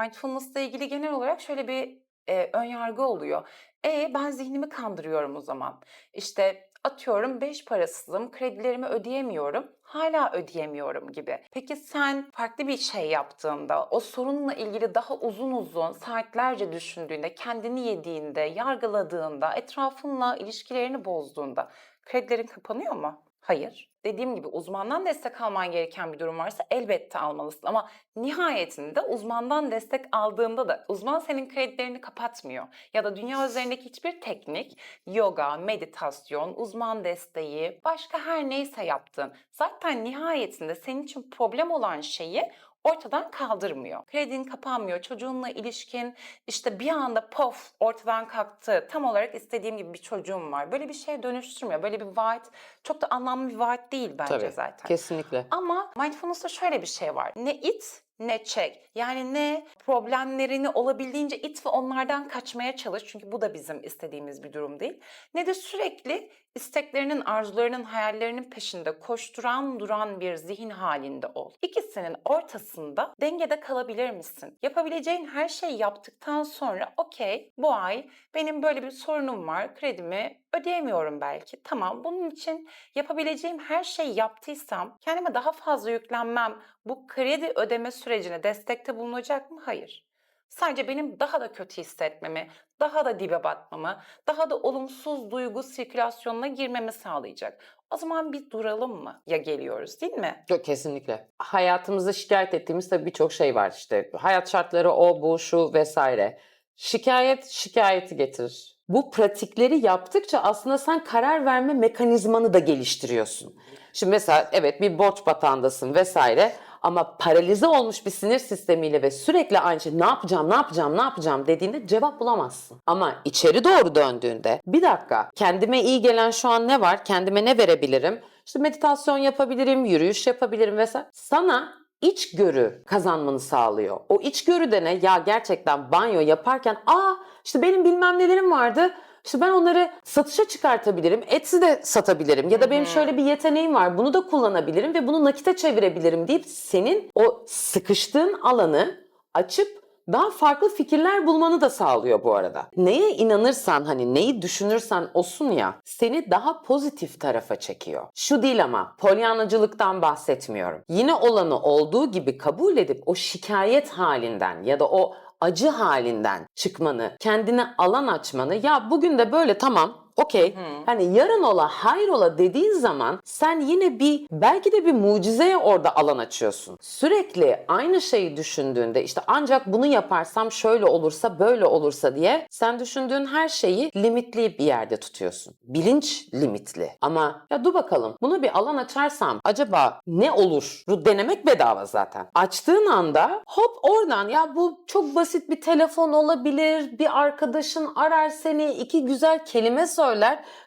mindfulness'la ilgili genel olarak şöyle bir, eee, ön yargı oluyor. E, ben zihnimi kandırıyorum o zaman. İşte, atıyorum 5 parasızım, kredilerimi ödeyemiyorum, hâlâ ödeyemiyorum gibi. Peki sen farklı bir şey yaptığında, o sorunla ilgili daha uzun uzun saatlerce düşündüğünde, kendini yediğinde, yargıladığında, etrafınla ilişkilerini bozduğunda kredilerin kapanıyor mu? Hayır. Dediğim gibi uzmandan destek alman gereken bir durum varsa elbette almalısın ama nihayetinde uzmandan destek aldığında da uzman senin kredilerini kapatmıyor. Ya da dünya üzerindeki hiçbir teknik, yoga, meditasyon, uzman desteği, başka her neyse yaptığın zaten nihayetinde senin için problem olan şeyi ortadan kaldırmıyor. Kredin kapanmıyor, çocuğunla ilişkin işte bir anda pof ortadan kalktı. Tam olarak istediğim gibi bir çocuğum var. Böyle bir şey dönüştürmüyor. Böyle bir vaat çok da anlamlı bir vaat değil bence Tabii, zaten. kesinlikle. Ama mindfulness'ta şöyle bir şey var. Ne it ne çek. Yani ne problemlerini olabildiğince it ve onlardan kaçmaya çalış. Çünkü bu da bizim istediğimiz bir durum değil. Ne de sürekli isteklerinin, arzularının, hayallerinin peşinde koşturan duran bir zihin halinde ol. İkisinin ortasında dengede kalabilir misin? Yapabileceğin her şeyi yaptıktan sonra okey bu ay benim böyle bir sorunum var. Kredimi ödeyemiyorum belki. Tamam bunun için yapabileceğim her şeyi yaptıysam kendime daha fazla yüklenmem bu kredi ödeme sürecine destekte bulunacak mı? Hayır. Sadece benim daha da kötü hissetmemi, daha da dibe batmamı, daha da olumsuz duygu sirkülasyonuna girmemi sağlayacak. O zaman bir duralım mı? Ya geliyoruz değil mi? Yok kesinlikle. Hayatımızda şikayet ettiğimiz tabii birçok şey var işte. Hayat şartları o bu şu vesaire. Şikayet şikayeti getirir. Bu pratikleri yaptıkça aslında sen karar verme mekanizmanı da geliştiriyorsun. Şimdi mesela evet bir borç batağındasın vesaire ama paralize olmuş bir sinir sistemiyle ve sürekli aynı şey ne yapacağım ne yapacağım ne yapacağım? dediğinde cevap bulamazsın. Ama içeri doğru döndüğünde bir dakika kendime iyi gelen şu an ne var? Kendime ne verebilirim? İşte meditasyon yapabilirim yürüyüş yapabilirim. vesaire. Sana içgörü kazanmanı sağlıyor. O içgörü de ne? Ya gerçekten banyo yaparken aa işte benim bilmem nelerim vardı. İşte ben onları satışa çıkartabilirim. Etsy de satabilirim. Ya da benim şöyle bir yeteneğim var. Bunu da kullanabilirim ve bunu nakite çevirebilirim deyip senin o sıkıştığın alanı açıp daha farklı fikirler bulmanı da sağlıyor bu arada. Neye inanırsan hani neyi düşünürsen olsun ya seni daha pozitif tarafa çekiyor. Şu değil ama polyanacılıktan bahsetmiyorum. Yine olanı olduğu gibi kabul edip o şikayet halinden ya da o acı halinden çıkmanı, kendine alan açmanı ya bugün de böyle tamam okey. Hani yarın ola hayrola dediğin zaman sen yine bir belki de bir mucizeye orada alan açıyorsun. Sürekli aynı şeyi düşündüğünde işte ancak bunu yaparsam şöyle olursa böyle olursa diye sen düşündüğün her şeyi limitli bir yerde tutuyorsun. Bilinç limitli. Ama ya dur bakalım buna bir alan açarsam acaba ne olur? Denemek bedava zaten. Açtığın anda hop oradan ya bu çok basit bir telefon olabilir. Bir arkadaşın arar seni iki güzel kelime söyler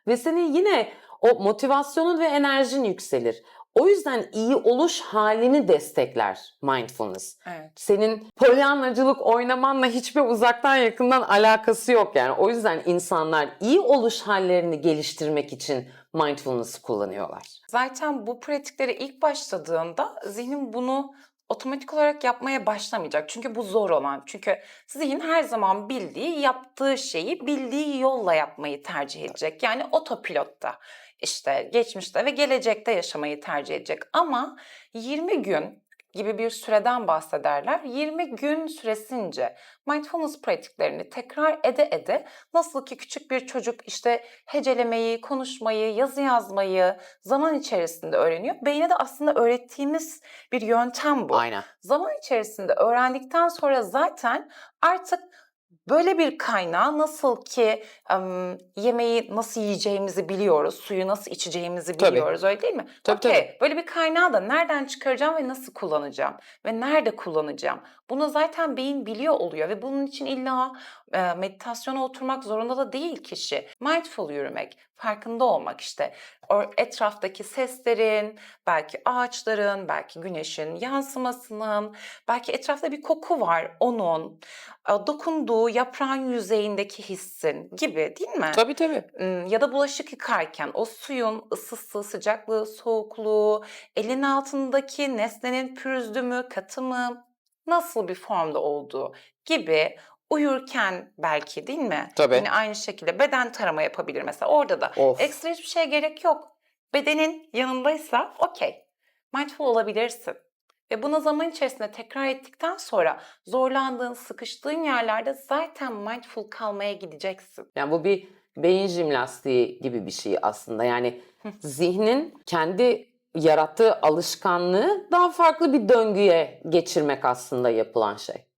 ve senin yine o motivasyonun ve enerjin yükselir. O yüzden iyi oluş halini destekler mindfulness. Evet. Senin polyanlacılık oynamanla hiçbir uzaktan yakından alakası yok yani. O yüzden insanlar iyi oluş hallerini geliştirmek için mindfulness kullanıyorlar. Zaten bu pratiklere ilk başladığında zihnin bunu otomatik olarak yapmaya başlamayacak. Çünkü bu zor olan. Çünkü zihin her zaman bildiği, yaptığı şeyi bildiği yolla yapmayı tercih edecek. Yani otopilotta işte geçmişte ve gelecekte yaşamayı tercih edecek. Ama 20 gün gibi bir süreden bahsederler. 20 gün süresince mindfulness pratiklerini tekrar ede ede nasıl ki küçük bir çocuk işte hecelemeyi, konuşmayı, yazı yazmayı zaman içerisinde öğreniyor. Beyne de aslında öğrettiğimiz bir yöntem bu. Aynen. Zaman içerisinde öğrendikten sonra zaten artık böyle bir kaynağı nasıl ki em, yemeği nasıl yiyeceğimizi biliyoruz, suyu nasıl içeceğimizi Tabii. biliyoruz öyle değil mi? Tabii, Okey, Böyle bir kaynağı da nereden çıkaracağım ve nasıl kullanacağım ve nerede kullanacağım? Bunu zaten beyin biliyor oluyor ve bunun için illa e, meditasyona oturmak zorunda da değil kişi. Mindful yürümek, farkında olmak işte. Etraftaki seslerin, belki ağaçların, belki güneşin yansımasının, belki etrafta bir koku var onun, dokunduğu yaprağın yüzeyindeki hissin gibi değil mi? Tabii tabii. Ya da bulaşık yıkarken o suyun ısısı, sıcaklığı, soğukluğu, elin altındaki nesnenin pürüzlü mü, katı mı, nasıl bir formda olduğu gibi uyurken belki değil mi? Tabii. Yine aynı şekilde beden tarama yapabilir mesela orada da. Of. Ekstra hiçbir şeye gerek yok. Bedenin yanındaysa okey. Mindful olabilirsin. Ve bunu zaman içerisinde tekrar ettikten sonra zorlandığın, sıkıştığın yerlerde zaten mindful kalmaya gideceksin. Yani bu bir beyin jimnastiği gibi bir şey aslında. Yani zihnin kendi yarattığı alışkanlığı daha farklı bir döngüye geçirmek aslında yapılan şey.